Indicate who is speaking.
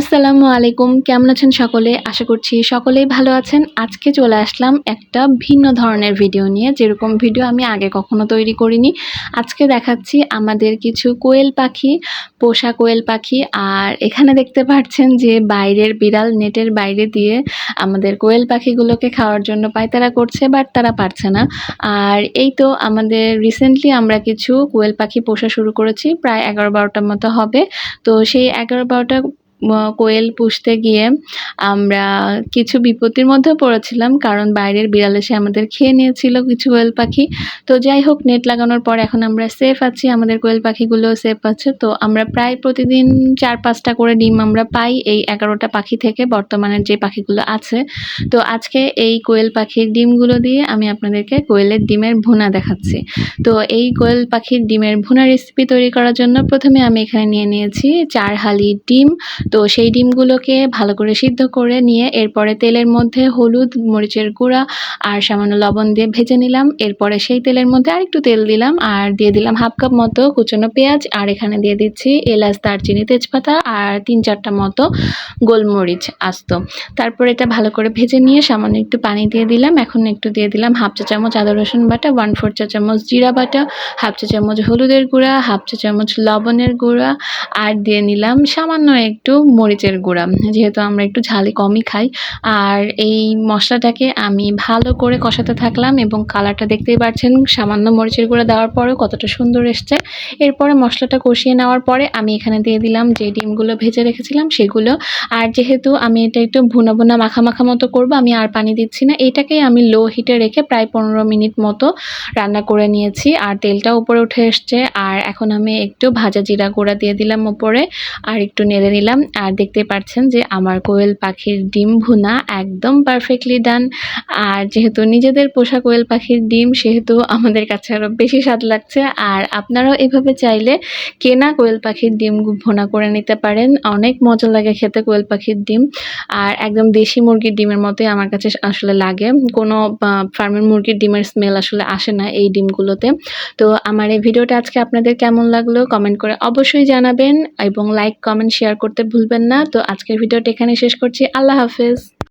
Speaker 1: আসসালামু আলাইকুম, কেমন আছেন সকলে? আশা করছি সকলেই ভালো আছেন। আজকে চলে আসলাম একটা ভিন্ন ধরনের ভিডিও নিয়ে, যেরকম ভিডিও আমি আগে কখনো তৈরি করিনি। আজকে দেখাচ্ছি আমাদের কিছু কোয়েল পাখি, পোষা কোয়েল পাখি, আর এখানে দেখতে পাচ্ছেন যে বাইরের বিড়াল নেটের বাইরে দিয়ে আমাদের কোয়েল পাখিগুলোকে খাওয়ার জন্য পায়তারা করছে, বাট তারা পারছে না। আর এই তো আমাদের রিসেন্টলি আমরা কিছু কোয়েল পাখি পোষা শুরু করেছি, প্রায় এগারো বারোটার মতো হবে। তো সেই এগারো বারোটা কোয়েল পুষতে গিয়ে আমরা কিছু বিপত্তির মধ্যে পড়েছিলাম, কারণ বাইরের বিড়াল এসে আমাদের খেয়ে নিয়েছিল কিছু কোয়েল পাখি। তো যাই হোক, নেট লাগানোর পর এখন আমরা সেফ আছি, আমাদের কোয়েল পাখিগুলো সেফ আছে। তো আমরা প্রায় প্রতিদিন চার পাঁচটা করে ডিম আমরা পাই এই এগারোটা পাখি থেকে, বর্তমানের যে পাখিগুলো আছে। তো আজকে এই কোয়েল পাখির ডিমগুলো দিয়ে আমি আপনাদেরকে কোয়েলের ডিমের ভুনা দেখাচ্ছি। তো এই কোয়েল পাখির ডিমের ভুনা রেসিপি তৈরি করার জন্য প্রথমে আমি এখানে নিয়ে নিয়েছি চার হালি ডিম তো সেই ডিমগুলোকে ভালো করে সিদ্ধ করে নিয়ে এরপরে তেলের মধ্যে হলুদ, মরিচের গুঁড়া আর সামান্য লবণ দিয়ে ভেজে নিলাম। এরপরে সেই তেলের মধ্যে আরেকটু তেল দিলাম আর দিয়ে দিলাম হাফ কাপ মতো কুচনো পেঁয়াজ আর এখানে দিয়ে দিচ্ছি এলাচ, দারচিনি, তেজপাতা আর তিন চারটা মতো গোলমরিচ আস্ত। তারপর এটা ভালো করে ভেজে নিয়ে সামান্য একটু পানি দিয়ে দিলাম। এখন একটু দিয়ে দিলাম হাফ চা চামচ আদা, রসুন বাটা ওয়ান ফোর চা চামচ জিরা বাটা, হাফ চা চামচ হলুদের গুঁড়া, হাফ চা চামচ লবণের গুঁড়া আর দিয়ে নিলাম সামান্য একটু মরিচের গুঁড়া। যেহেতু আমরা একটু ঝালে কমই খাই। আর এই মশলাটাকে আমি ভালো করে কষাতে থাকলাম এবং কালারটা দেখতেই পাচ্ছেন সামান্য মরিচের গুঁড়া দেওয়ার পরেও কতটা সুন্দর এসছে। এরপরে মশলাটা কষিয়ে নেওয়ার পরে আমি এখানে দিয়ে দিলাম যে ডিমগুলো ভেজে রেখেছিলাম সেগুলো। আর যেহেতু আমি এটা একটু ভুনা ভুনা মাখা মাখা মতো করব, আমি আর পানি দিচ্ছি না। এটাকেই আমি লো হিটে রেখে প্রায় পনেরো মিনিট মতো রান্না করে নিয়েছি। আর তেলটা উপরে উঠে এসছে। আর এখন আমি একটু ভাজা জিরা গুঁড়া দিয়ে দিলাম উপরে। আর একটু নেড়ে নিলাম। আর দেখতে পাচ্ছেন যে আমার কোয়েল পাখির ডিম ভুনা একদম পারফেক্টলি ডান আর যেহেতু নিজেদের পোষা কোয়েল পাখির ডিম, সেহেতু আমাদের কাছে আরও বেশি স্বাদ লাগছে। আর আপনারাও এভাবে চাইলে কেনা কোয়েল পাখির ডিম ভুনা করে নিতে পারেন। অনেক মজা লাগে খেতে কোয়েল পাখির ডিম। আর একদম দেশি মুরগির ডিমের মতোই আমার কাছে আসলে লাগে। কোনো ফার্মের মুরগির ডিমের স্মেল আসলে আসে না এই ডিমগুলোতে। তো আমার এই ভিডিওটা আজকে আপনাদের কেমন লাগল? কমেন্ট করে অবশ্যই জানাবেন এবং লাইক কমেন্ট শেয়ার করতে ভুলবেন না। তো আজকের ভিডিওটা এখানে শেষ করছি। আল্লাহ হাফেজ।